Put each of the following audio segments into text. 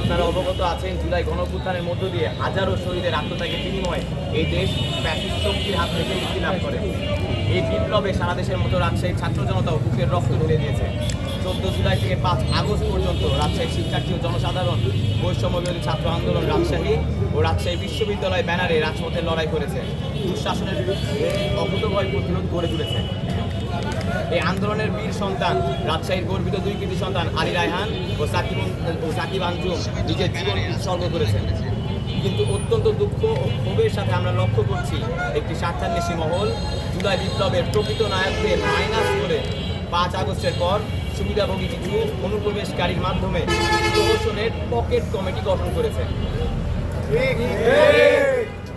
আপনারা অবগত আছেন, জুলাই গণঅভ্যুত্থানের মধ্য দিয়ে হাজারো শহীদের আত্মত্যাগের বিনিময়ে এই দেশ প্যাসিভ শক্তির হাত থেকে মুক্তি লাভ করে। এই বিপ্লবে সারা দেশের মতো রাজশাহীর ছাত্র জনতাও বুকের রক্ত ঢেলে দিয়েছে। চোদ্দ জুলাই থেকে পাঁচ আগস্ট পর্যন্ত রাজশাহী শিক্ষার্থী ও জনসাধারণ বৈষম্য বিরোধী ছাত্র আন্দোলন রাজশাহী ও রাজশাহী বিশ্ববিদ্যালয় ব্যানারে রাজপথে লড়াই করেছে। দুঃশাসনের বিরুদ্ধে অভূতভয় প্রতিরোধ গড়ে তুলেছে। এই আন্দোলনের বীর সন্তান, রাজশাহীর গর্বিত দুই কৃতি সন্তান আলী রায়হান ও সাকিব ও সাকিব আঞ্জুম নিজের জীবন উৎসর্গ করেছেন। কিন্তু অত্যন্ত দুঃখ ও ক্ষোভের সাথে আমরা লক্ষ্য করছি একটি স্বার্থান্বেষী মহল, জুলাই বিপ্লবের প্রকৃত নায়কদের মাইনাস করে পাঁচ আগস্টের পর সুবিধাভোগী কিছু অনুপ্রবেশকারীর মাধ্যমে প্রহসনের পকেট কমিটি গঠন করেছে।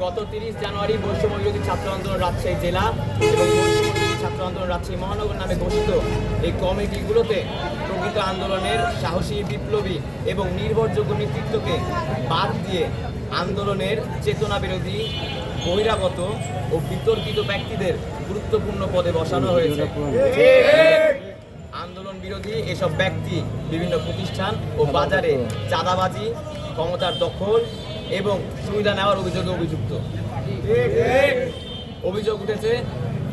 গত তিরিশ জানুয়ারি বৈষম্য বিরোধী ছাত্র আন্দোলন রাজশাহী জেলা এবং বিরোধী আন্দোলন রাজশাহী মহানগর নামে ঘোষিত এই কমিটিগুলোতে প্রকৃত আন্দোলনের সাহসী বিপ্লবী এবং নির্ভরযোগ্য নেতৃত্বকে বাদ দিয়ে আন্দোলনের চেতনা বিরোধী, বহিরাগত ও বিতর্কিত ব্যক্তিদের গুরুত্বপূর্ণ পদে বসানো হয়েছে। আন্দোলন বিরোধী এসব ব্যক্তি, বিভিন্ন প্রতিষ্ঠান ও বাজারে চাঁদাবাজি, ক্ষমতার দখল এবং সুবিধা নেওয়ার অভিযোগে অভিযুক্ত। অভিযোগ উঠেছে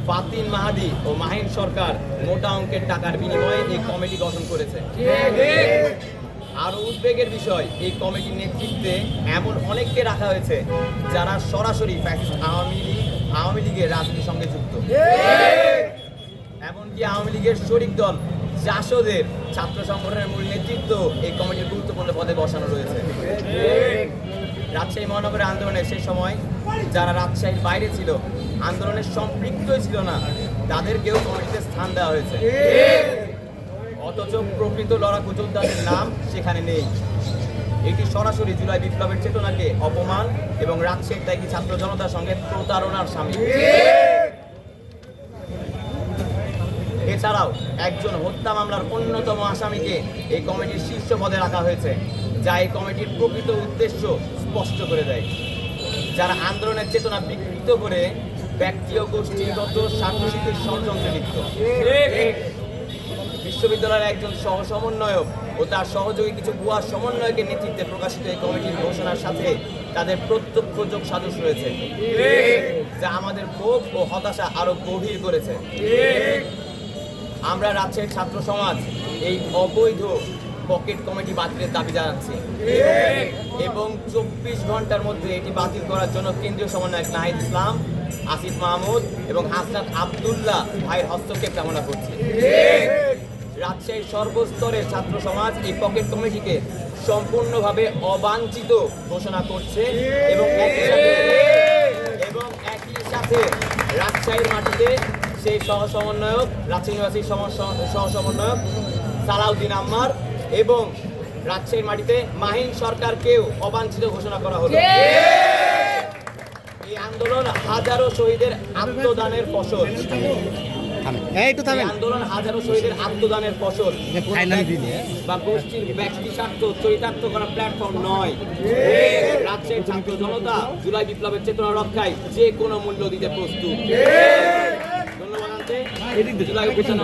ফাতিন মাহাদি ও মাহিন সরকার মোটা অঙ্কের টাকার বিনিময়ে এই কমিটি গঠন করেছে। আরও উদ্বেগের বিষয় এই কমিটির নেতৃত্বে এমন অনেককে রাখা হয়েছে যারা সরাসরি আওয়ামী লীগ আওয়ামী লীগের রাজনীতির সঙ্গে যুক্ত। এমনকি আওয়ামী লীগের শরিক দল জাসদের ছাত্র সংগঠনের মূল নেতৃত্ব এই কমিটির গুরুত্বপূর্ণ পদে বসানো রয়েছে। রাজশাহী মহানগরের আন্দোলনে সেই সময় যারা রাজশাহীর বাইরে ছিল, আন্দোলনের সম্পৃক্ত ছিল না, তাদেরকেও কমিটিতে স্থান দেওয়া হয়েছে। অথচ প্রকৃত লড়াকু যোদ্ধাদের নাম সেখানে নেই। এটি সরাসরি জুলাই বিপ্লবের চেতনাকে অপমান এবং রাজশাহীর ত্যাগী ছাত্র জনতার সঙ্গে প্রতারণার সামিল। এছাড়াও একজন হত্যা মামলার অন্যতম আসামিকে এই কমিটির শীর্ষ পদে রাখা হয়েছে, যা এই কমিটির প্রকৃত উদ্দেশ্য স্পষ্ট করে দেয়। যারা আন্দোলনের চেতনা বিকৃত করে ব্যক্তি ও গোষ্ঠীগত স্বার্থসিদ্ধির ষড়যন্ত্রে লিপ্ত। বিশ্ববিদ্যালয়ের একজন সহ সমন্বয়ক ও তার সহযোগী কিছু ভুয়া সমন্বয়কের নেতৃত্বে প্রকাশিত এই কমিটির ঘোষণার সাথে তাদের প্রত্যক্ষ যোগ সাদৃশ্য রয়েছে, যা আমাদের ক্ষোভ ও হতাশা আরও গভীর করেছে। আমরা রাজশাহীর ছাত্র সমাজ এই অবৈধ পকেট কমিটি বাতিলের দাবি জানাচ্ছি। এবং চব্বিশ ঘণ্টার মধ্যে এটি বাতিল করার জন্য কেন্দ্রীয় সমন্বয়ক নাহিদ ইসলাম, আসিফ মাহমুদ এবং হাসনাত আবদুল্লাহ ভাইয়ের হস্তক্ষেপ কামনা করছি। রাজশাহীর সর্বস্তরের ছাত্র সমাজ এই পকেট কমিটিকে সম্পূর্ণভাবে অবাঞ্ছিত ঘোষণা করছে এবং একই সাথে এবং একই সাথে রাজশাহীর মাটিতে সেই সহ সমন্বয়ক রাজশাহী নিবাসী সহ সমন্বয়ক সালাউদ্দিন আম্মার এবং রাজশাহীর মাটিতে মাহিন সরকারকেও অবাঞ্ছিত ঘোষণা করা হলো। এই আন্দোলন হাজারো শহীদের আত্মদানের ফসল। থামেন। আন্দোলন হাজারো শহীদের আত্মদানের ফসল। বা গোষ্ঠীর ব্যক্তি স্বার্থ চরিতার্থ করা প্ল্যাটফর্ম নয়। রাজ্যের ছাত্র জনতা জুলাই বিপ্লবের চেতনা রক্ষায় যে কোনো মূল্য দিতে প্রস্তুত। ধন্যবাদ আনতে জুলাই উপস্থান